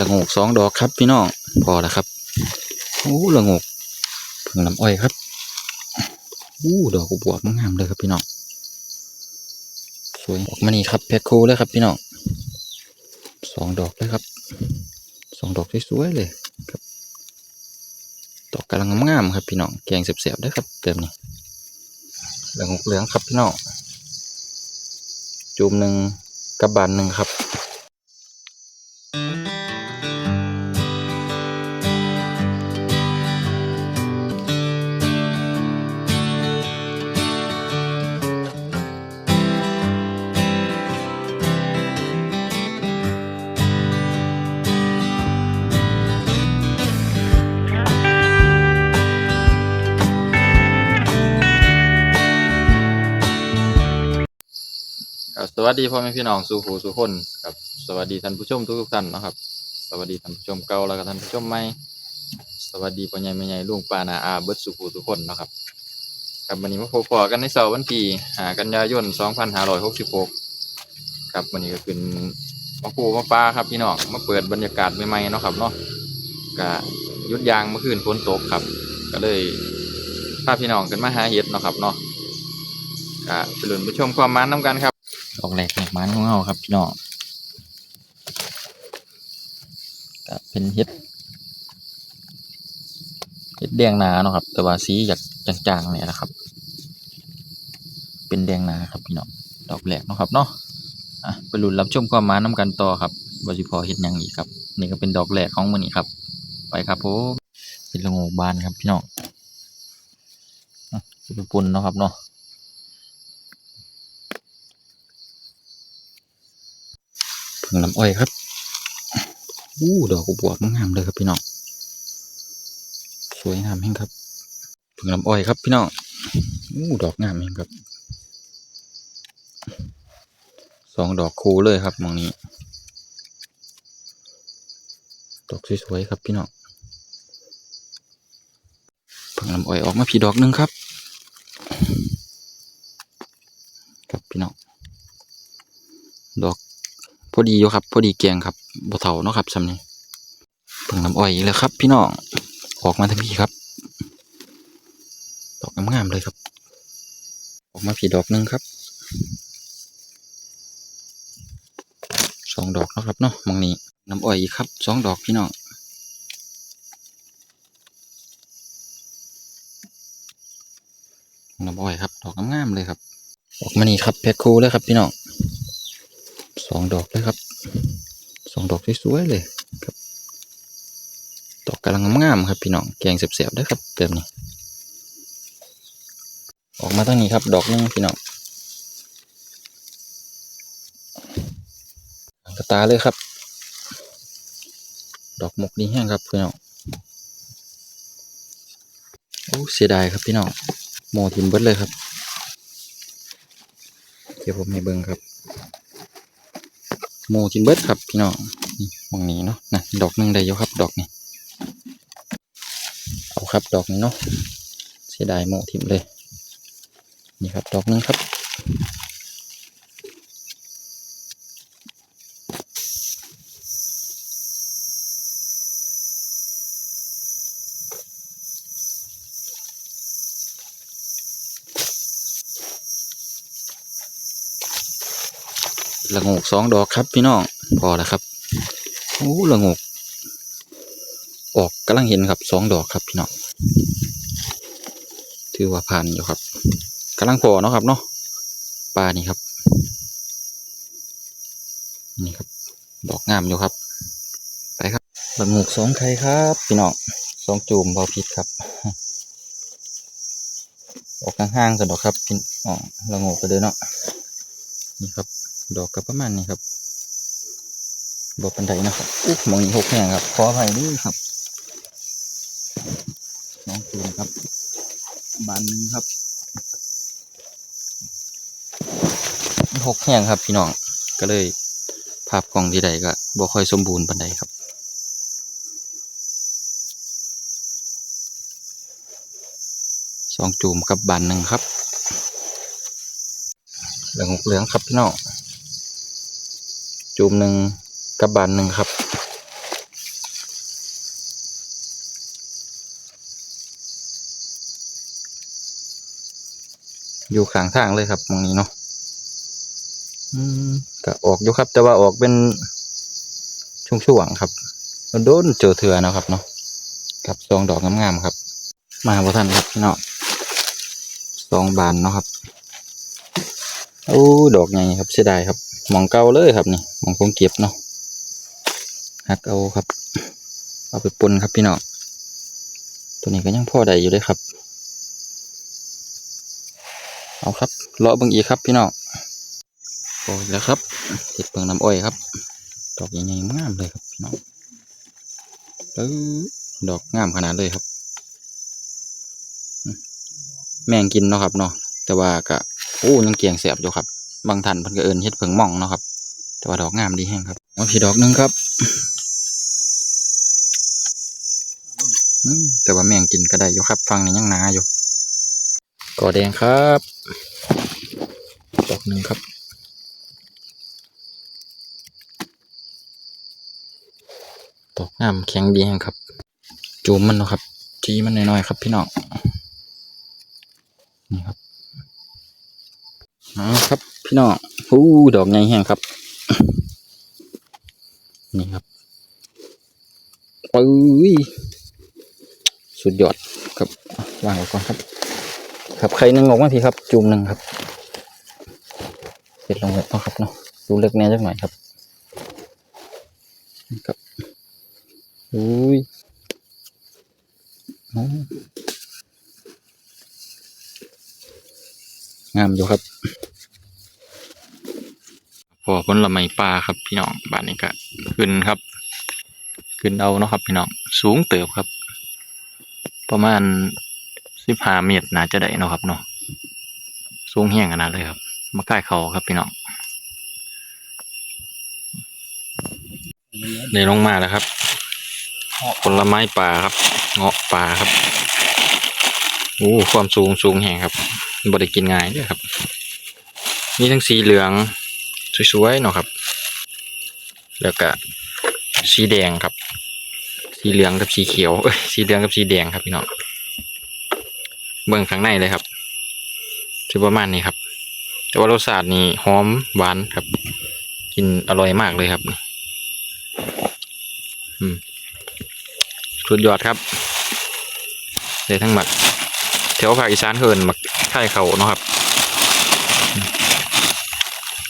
ละงกสองดอกครับพี่น้องพอแล้วครับโอ้ละงกเพิ่งน้ำอ้อยครับอู้ดอกบวบงามเลยครับพี่น้องสวยออกมานี่ครับแพ็คคูเลยครับพี่น้องสองดอกเลยครับสองดอกสวยๆเลยครับดอกกำลังงามครับพี่น้องแกงเสียบๆได้ครับแบบนี้ละโงกเหลืองครับพี่น้องจุ่มหนึ่งกับบานหนึ่งครับ ครับสวัสดีพ่อแม่พี่น้องสู่หูสู่คนครับสวัสดีท่านผู้ชมทุกๆท่านนะครับ สวัสดีท่านผู้ชมเก่าแล้วก็ท่านผู้ชมใหม่สวัสดีพ่อใหญ่แม่ใหญ่ลุงป้านาอาเบิดสู่หูทุกคนนะครับครับวันนี้มาพบปอกันในเสาร์วันที่หากันยายน2566ครับวันนี้ก็เป็นมาปูมาปลาครับพี่น้องมาเปิดบรรยากาศใหม่ๆเนาะครับเนาะก็หยุดยางเมื่อคืนฝนตกครับ ก็เลยพาพี่น้องกันมาหาเห็ดเนาะครับเนาะก็ไปลุ้นไปชมความมันน้ำกันครับ ดอกแรกแหกมันของเราครับพี่น้องก็เป็นเห็ดเห็ดแดงหนาเนาะครับ แต่ว่าสีอยากจางๆเนี่ยนะครับ เป็นแดงหนาครับพี่น้องดอกแรกเนาะครับเนาะอะไปลุ้นรับชมความมันน้ำกันต่อครับบริพอเห็ดยังอีกครับ นี่ก็เป็นดอกแรกของมันนี่ครับ ไปครับผมเป็นละงกบานครับพี่น้องอะเป็นปุ่นเนาะครับเนาะ เพิ่งน้ำอ้อยครับอู้ดอกบวบงามเลยครับพี่น้องสวยงามแห่งครับเพิ่งน้ำอ้อยครับพี่น้องอู้ดอกงามแห่งครับสองดอกคูเลยครับมองนี้ ดอกสวยๆครับพี่น้องเพิ่งน้ำอ้อยออกมาพี่ดอกหนึงครับพี่น้อง ดอก พอดีอยู่ครับ พอดีแกงครับบ่เท่าเนาะครับซำนี้เพิ่งน้ำอ้อยอีกแล้วครับ พี่น้องออกมาทั้งพี่ครับ ดอกงามๆเลยครับ ออกมาผีดอกหนึงครับสองดอกนะครับเนาะมองนี้น้ำอ้อยอีกครับสองดอกพี่น้องน้ำอ้อยครับ ดอกงามๆเลยครับ ออกมานี่ครับแพ็คคู่เลยครับพี่น้อง สองดอกเลยครับสองดอกสวยๆเลยครับ ดอกกำลังงามๆครับพี่น้องแกงเสียบๆได้ครับแบบนี้ ออกมาตั้งนี้ครับ ดอกนึงพี่น้องกระตาเลยครับ ดอกหมกดีแห้งครับพี่น้องโอ้เสียดายครับพี่น้องโมทิมเบิดเลยครับ เดี๋ยวผมให้เบิ่งครับ โมจิมเบิร์ดครับพี่น้องนี่มองนี้เนาะนะดอกหนึ่งได้เยอะครับ ดอกนี้เอาครับดอกนี้เนาะเสียดายโมทิมเลย นี่ครับดอกหนึ่งครับ ละงกสองดอกครับพี่น้องพอแล้วครับโอ้ละงกออกกำลังเห็นครับสองดอกครับพี่น้องถือว่าผ่านอยู่ครับกำลังพอเนาะครับเนาะปลานี่ครับนี่ครับ ดอกงามอยู่ครับ ไปครับละงกสองไข่ครับ พี่น้องสองจูมบาพิษครับ ออกห่างๆกันดอกครับพี่อ๋อละงกก็เด้อเนาะนี่ครับ ดอกก็ประมาณนี้ครับบอปันไดนะครับอุ๊ยมองนี้หกแห่งครับ ขออภัยด้วยครับน้องตูนครับ บานหนึงครับหกแห่งครับพี่น้อง ก็เลยภาพกล้องที่ใดก็บ่ค่อยสมบูรณ์ปันใดครับสองจูมกับบานหนึ่งครับ เหลืองเหลืองครับพี่น้อง จุ่มหนึ่งกับบานหนึ่งครับ อยู่ข้างทางเลยครับตรงนี้เนาะก็ออกอยู่ครับ แต่ว่าออกเป็นช่วงๆครับโดนเจอเถื่อนะครับเนาะกับซองดอกงามๆครับ มาบ่ท่านครับเนาะงซองบานเนาะครับโอ้ดอกไงครับเสียดายครับ หมองเก่าเลยครับนี่หมองคงเก็บเนาะหักเอาครับ เอาไปปนครับพี่น้องตัวนี้ก็ยังพ่อได้อยู่เลยครับ เอาครับเลาะเบิ่งอีกครับพี่น้องโอ้แล้วครับเห็ดเปิงน้ำอ้อยครับ ดอกใหญ่ๆงามเลยครับพี่น้องเออดอกงามขนาดเลยครับ แมงกินเนาะครับเนาะแต่ว่าก็โอ้ยังเกียงแสบอยู่ครับ บางท่านเพิ่นก็เอินเห็ดเผิงม่องเนาะครับ แต่ว่าดอกงามดีแห้งครับเอาพี่ดอกหนึงครับแต่ว่าแมงกินก็ได้อยู่ครับ ฟังนี่ยังหนาอยู่กอแดงครับดอกหนึ่งครับดอกงามแข็งดีแห้งครับ จูมมันนะครับทีมันน้อยๆครับพี่น้องนี่ครับเอครับ พี่น้องหูดอกใหญ่แห้งครับ นี่ครับปุ้ยสุดยอดครับวางไว้ก่อนครับ ครับใครหนึ่งออกมาทีครับจูมหนึ่งครับเสร็จลงแล้วเนาะครับเนาะดูเล็กแน่จักหน่อยครับนี่ครับอุ้ยงามอยู่ครับ พอ ผลละไม้ปลาครับพี่น้องบ้านนี้ก็ขึ้นครับ ขึ้นเอาเนาะครับพี่น้องสูงเติบครับ ประมาณสิบห้าเมตรน่าจะได้เนาะครับเนาะสูงแห้งขนาดเลยครับ มาใกล้เขาครับพี่น้องในลงมาแล้วครับผลไม้ป่าครับ เงาะป่าครับโอ้ความสูงสูงแห่งครับบริกินง่ายด้วยครับ มีทั้งสีเหลือง สวยๆเนาะครับ แล้วก็สีแดงครับ สีเหลืองกับสีเขียวเอ้ยสีเหลืองกับสีแดงครับพี่น้องเบิ่งข้างในเลยครับจะประมาณนี้ครับ แต่ว่ารสชาตินี่หอมหวานครับ กินอร่อยมากเลยครับอืมสุดยอดครับเลยทั้งหมักแถวภาคอีสานเฮินหมักไข่เขาเนาะครับ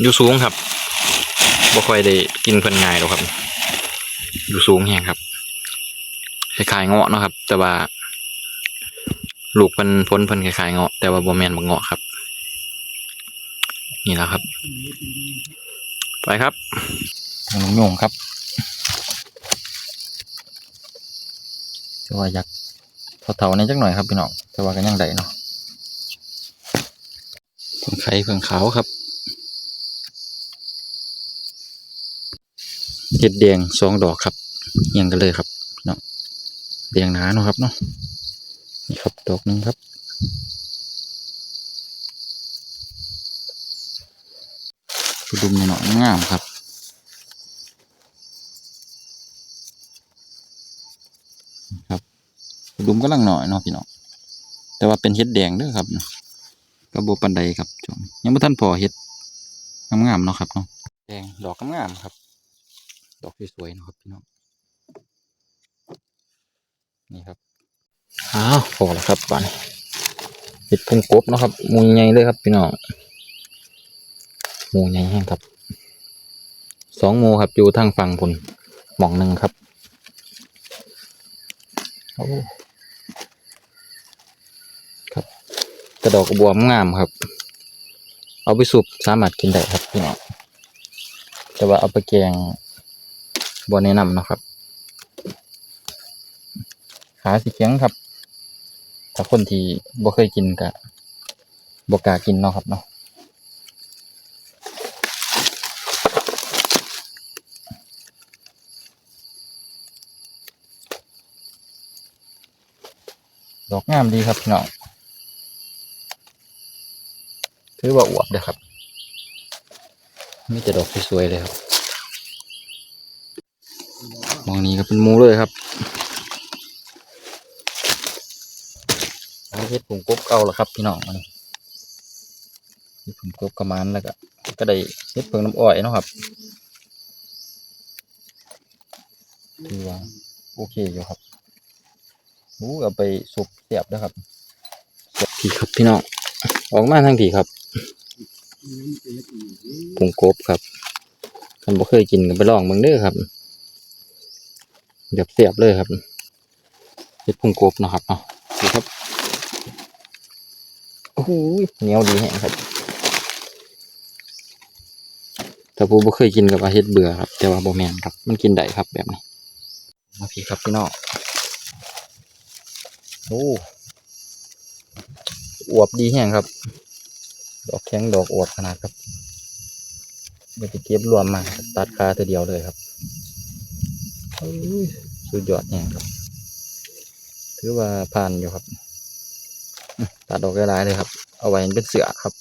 อยู่สูงครับบ่ค่อยได้กินเพิ่นง่ายหรอกครับ อยู่สูงแฮงครับคล้ายๆเงาะเนาะครับ แต่ว่า ลูกเพิ่นพ้นเพิ่นคล้ายๆเงาะแต่ว่าบ่แม่นบักเงาะครับ นี่แหละครับ ไปครับทางนุ่งครับแต่ว่าอยากเถาๆในจักหน่อยครับพี่น้องแต่ว่ากันยังได้เนาะเพิ่งไข่เพิ่งขาวครับ ห็ดแดงสองดอกครับเฮียงกันเลยครับพี่น้องแดงหนาเนาะครับเนาะนี่ครับดอกหนึ่งครับ ดุมหน่อยงามครับครับดุมก็ลังหน่อยเนาะพี่น้องแต่ว่าเป็นเห็ดแดงเด้อครับกระโบปันไดครับจงยังไม่ทันพอเห็ดงามๆเนาะครับเนาะแดงดอกงามๆครับ ดอกสวยๆนะครับพี่น้องนี่ครับอ้าวพอแล้วครับบานเห็ดพุ่งกบนะครับมูใหญ่เลยครับพี่น้องมูใหญ่แห้งครับสองมูครับอยู่ทางฝั่งพุ่นหมองหนึ่งครับครับกระดอกบวมงามครับ เอาไปสุบสามารถกินได้ครับพี่น้องแต่ว่าเอาไปแกง บนแนะนำนะครับ ขาสีเขียงครับ ถ้าคนที่บ่เคยกินก็บ่กล้ากินเนาะครับเนาะดอกงามดีครับพี่น้องถือว่าอวบเลยครับมีแต่ดอกสวยๆเลยครับ มองนี้ก็เป็นหมูเลยครับเอาเฮ็ดผงกบเก่าแล้วครับ พี่น้องมันที่ผมกบกระมันแล้วก็ก็ได้เฮ็ดเพิงน้ำอ้อยเนาะครับถือว่าโอเคอยู่ครับโอ้เอาไปสุกเสียบนะครับเสียบพี่ครับพี่น้องออกมาทั้งทีครับผงกบครับคันบ่เคยกินก็ไปลองเบิ่งเด้อครับ เดี๋ยวเสียบเลยครับเฮ็ดผงกบนะครับเนาะดูครับโอ้โหเหนียวดีแฮงครับถ้าผู้บ่เคยกินกับอาเฮ็ดเบื่อครับ แต่ว่าบ่แม่นครับ มันกินได้ครับแบบนี้มาพี่ครับพี่น้องโอ้อวบดีแห้งครับ ดอกแข็งดอกอวบขนาดครับเดี๋ยวจะเก็บรวมมาตัดคาตัวเดียวเลยครับ สุดยอดแห้งครับถือว่าผ่านอยู่ครับตัดดอกหลายเลยครับ เอาไว้เป็นเสือครับ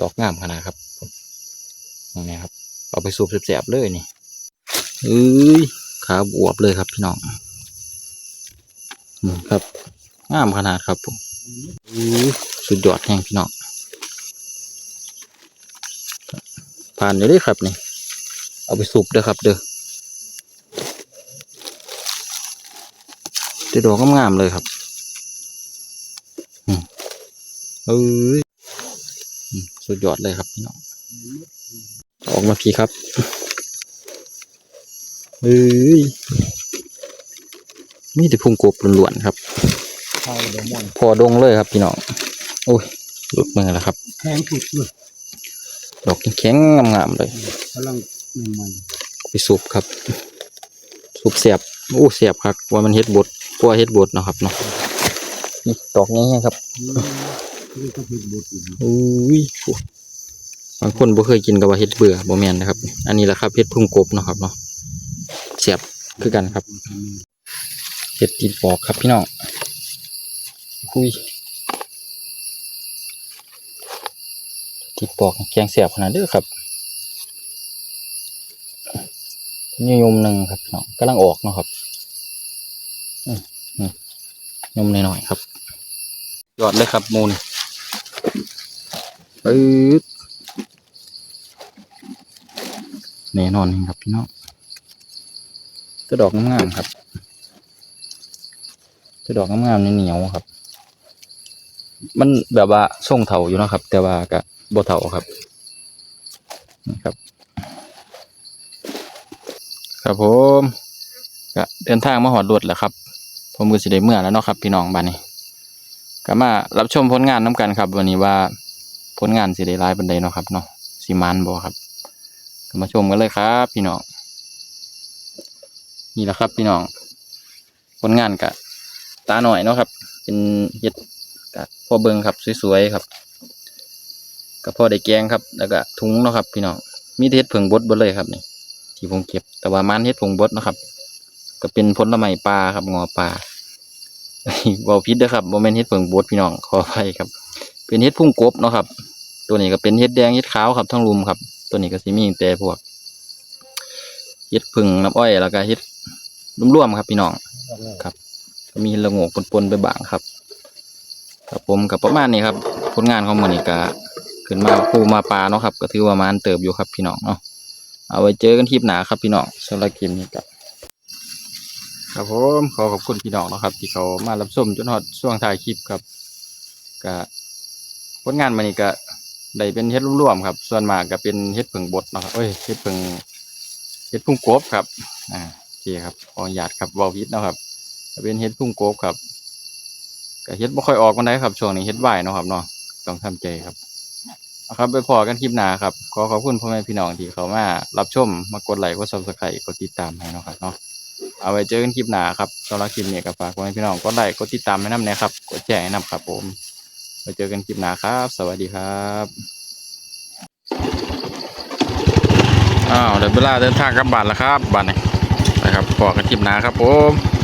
ดอกงามขนาดครับตรงนี้ครับ เอาไปสูบแสบๆเลยนี่เอ้ยขาบวบเลยครับพี่น้องครับงามขนาดครับผมสุดยอดแห่งพี่น้องผ่านอยู่เลยครับนี่ เอาไปสูบเด้อครับ เด้อจะดอกงามๆเลยครับอืมเอ้ยอืมสุดยอดเลยครับพี่น้องออกมาพี่ครับเฮ้ยมีแต่พุงกบล้วนๆครับข้าวเดมอนพอดงเลยครับพี่น้องโอ้ยหลุดมือแล้วครับแพงสุดเลยดอกแข็งๆงามๆเลยกำลัง ใหม่ไปสูบครับ สูบเสียบโอ้เสียบครับ ว่ามันเฮ็ดบดกลัวเฮ็ดบดเนาะครับเนาะนี่ดอกนี้ครับๆนี่ก็ผิดบทอยู่อุ้ยโอ้บางคนบ่เคยกินกับว่าเฮ็ดเบื่อบ่แม่นนะครับ อันนี้แหละครับเฮ็ดพุ่งกบเนาะครับเนาะเสียบคือกันครับเห็ดติดปอกครับพี่น้องคุยติดปอกแกงเสียบขนาดเด้อครับ นี่ยมหนึ่งครับพี่น้องกำลังออกเนาะครับอืมอืมยมหน่อยๆครับยอดเลยครับมูลปึ๊ดแน่นอนครับพี่น้องกระดอกงามๆครับคือดอกงามๆเหนียวครับ มันแบบว่าทรงเถาอยู่นะครับ แต่ว่าก็บ่เถาครับนี่ครับ ครับผมก็เดินทางมาหอดรวดแล้วครับ ผมก็สิได้เมื่อแล้วเนาะครับ พี่น้องบ้านนี้ก็มารับชมผลงานน้กันครับ วันนี้ว่าผลงานสิได้ร้ายบันไดเนาะครับเนาะสิมันบ่ครับก็มาชมกันเลยครับ พี่น้องนี่แหละครับ พี่น้องผลงานกะตาหน่อยเนาะครับ เป็นเห็ดกับพ่อเบิงครับสวยๆครับกับพ่อได้แกงครับ แล้วก็ถุงเนาะครับ พี่น้องมีเห็ดเผิงบดบดเลยครับนี่ ที่ผมเก็บ แต่ว่ามันเห็ดผงบดนะครับ ก็เป็นผลไม้ปลาครับงอปลาเบาพิษเด้อครับโมเมนเห็ดผงบดพี่น้องขออภัยครับ เป็นเห็ดพุ่งกบเนาะครับ ตัวนี้ก็เป็นเห็ดแดงเห็ดขาวครับทั้งรุมครับ ตัวนี้ก็สิมีแต่พวกเห็ดผึ่งน้ำอ้อยแล้วก็เห็ดร่วมๆครับพี่น้องครับก็มีละโงกปนๆไปบ้างครับครับผมกับประมาณนี้ครับผลงานของมันนี่ก็ขึ้นมาปูมาปลาเนาะครับ ก็ถือว่ามานเติบอยู่ครับพี่น้องเนาะ เอาไว้เจอกันคลิปหนาครับพี่น้องสำหรับคลิปนี้ครับครับผมขอขอบคุณพี่น้องนะครับ ที่เขามารับชมจนฮอดช่วงท้ายคลิปครับก็ผลงานมันนี่ก็ได้เป็นเฮ็ดร่วมๆครับ ส่วนมากก็เป็นเฮ็ดผึ่งบดนะครับเอ้ยเฮ็ดผึ่งเฮ็ดพุ่งกบครับอ่าโอเคครับขออนุญาตครับเวอลวิดนะครับก็เป็นเฮ็ดพุ่งโกบครับก็เฮ็ดบ่ค่อยออกกันได้ครับช่วงนี้เฮ็ดไหวเนาะครับเนาะต้องทำใจครับ เอาครับไปพอกันคลิปหน้าครับ ขอขอบคุณพ่อแม่พี่น้องที่เขามารับชม มากดไลค์กด Subscribe กดติดตามให้นะครับเนาะเอาไว้เจอกันคลิปหน้าครับสำหรับคลิปนี้ก็ฝากพ่อแม่พี่น้องกดไลค์กดติดตามให้นำนะครับ กดแชร์ให้นำครับผมไว้เจอกันคลิปหน้าครับ สวัสดีครับอ้าวเดี๋ยวเวลาเดินทางกลับบ้านแล้วครับบ้านนี้ไปครับพอกันคลิปหน้าครับผม